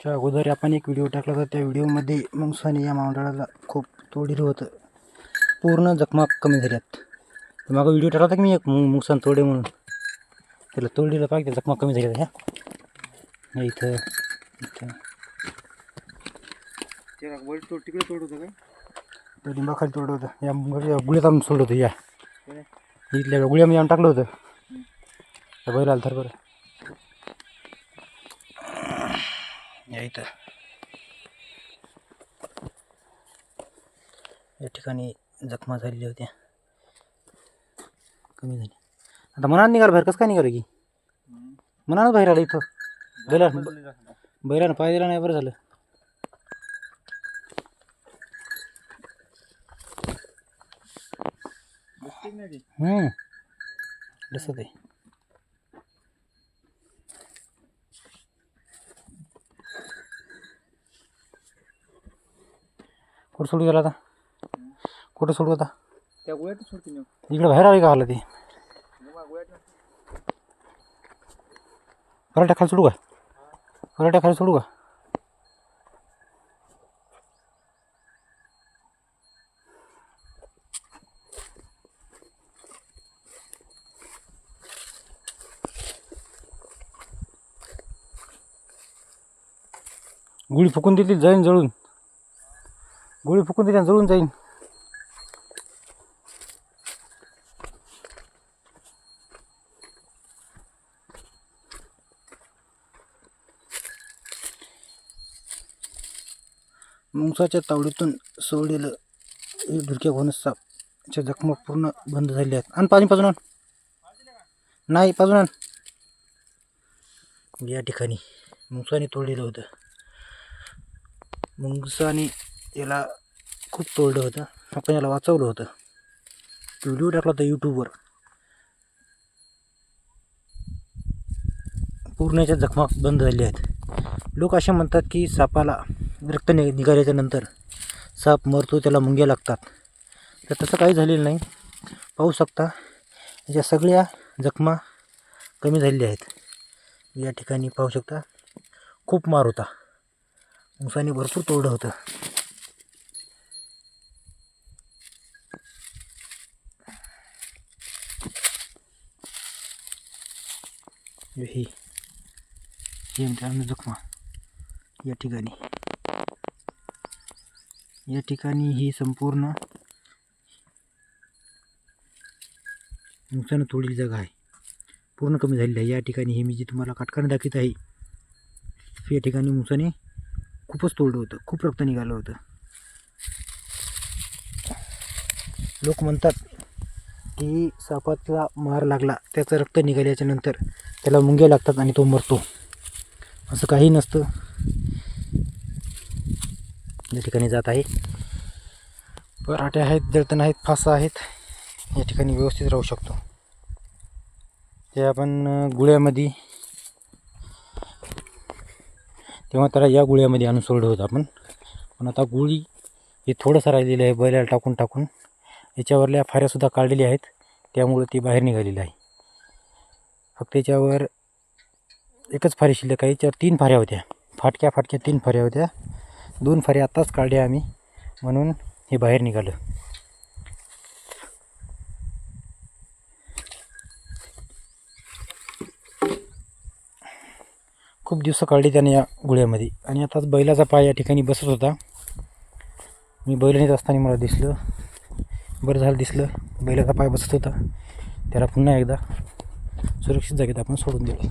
च्या अगोदर आपण एक व्हिडिओ टाकला होता त्या व्हिडिओमध्ये मुंगसाने या मांडळाला खूप तोडीलं होतं. पूर्ण जखमा कमी झाल्यात. तर मागं व्हिडिओ टाकला होता की मी एक मुंग मुंगसान तोडे म्हणून. त्याला तोडलेलं पाहिजे जखमा कमी झाल्या ह्या इथं इथं. ते तोड तिकडे तोड होतं तर लिंबाखाली तोडलं होतं. या मुंगाच्या गुळ्यात आणून सोडलं होतं या. इथल्या गुळ्यामध्ये आणून टाकलं होतं. त्या बैल आलं तर बरं. या इथं. या ठिकाणी जखमा झालेल्या होत्या. कमी झाली आता मनात निघाल बाहेर. कसं काय निघालं की? मनानं बाहेर आलं इथं. बैला बैलानं पाय दिला नाही बरं झालं. ते हम्म. दिसत आहे कुठं सोडू गेला आता? कुठं सोडू आता? त्या गोळ्यात सोडते ना इकडे बाहेर आली का आलं ते? गोळ्यात पराठा खाली सोडू का? पराठा खाली सोडू का? गुळी फुकून दिली जाईन जळून. गोळी फुकून त्याच्यानं जळून जाईन. मुंगसाच्या तावडीतून सोडलेलं हे ढुरक्या घोणस सापच्या जखमा पूर्ण बंद झाल्या आहेत. आणि पाणी पाजून आण. नाही पाजून आण. या ठिकाणी मुंगसाने तोडलेलं होतं. मुंगसाने याला खूप तोडलं होतं. आपण याला वाचवलं होतं. व्हिडिओ टाकला होता यूट्यूबवर पूर्णच्या जखमा बंद झाल्या आहेत. लोक असे म्हणतात की सापाला रक्त नि निघाल्याच्या नंतर साप मरतो त्याला मुंग्या लागतात. तर तसं काही झालेलं नाही. पाहू शकता याच्या सगळ्या जखमा कमी झालेल्या आहेत. या ठिकाणी पाहू शकता खूप मार होता. मुसाने भरपूर तोडलं होतं. हे. हे मित्रांनो जखमा या ठिकाणी. या ठिकाणी ही संपूर्ण नुकसान थोडी जागा आहे. पूर्ण कमी झालेली आहे. या ठिकाणी हे मी जी तुम्हाला काटकाने दाखवित आहे या ठिकाणी मुसाने खूपच तोडलं होतं. खूप रक्त निघालं होतं. लोक म्हणतात की सापाचा मार लागला त्याचं रक्त निघाल्याच्या नंतर त्याला मुंग्या लागतात आणि तो मरतो. असं काही नसतं. या ठिकाणी जात आहे. पराठे आहेत दळतण आहेत फासा आहेत. या ठिकाणी व्यवस्थित राहू शकतो. ते आपण गुळ्यामध्ये तेव्हा त्याला या गुळ्यामध्ये आणून सोडलं होतं आपण. पण आता गुळी हे थोडंसं राहिलेलं आहे बैलाला टाकून टाकून. याच्यावरल्या फाऱ्यासुद्धा काढलेल्या आहेत. त्यामुळं ती बाहेर निघालेली आहे. फक्त त्याच्यावर एकच फारी शिल्लक आहे. त्यावर तीन फाऱ्या होत्या. फाटक्या फाटक्या तीन फाऱ्या होत्या. दोन फाऱ्या आत्ताच काढल्या आम्ही. म्हणून हे बाहेर निघालं. खूप दिवस काढले त्याने या गुळ्यामध्ये. आणि आताच बैलाचा पाय या ठिकाणी बसत होता. मी बैल नेत असताना मला दिसलं. बरं झालं दिसलं. बैलाचा पाय बसत होता. त्याला पुन्हा एकदा सुरक्षित जागेत आपण सोडून दिलं.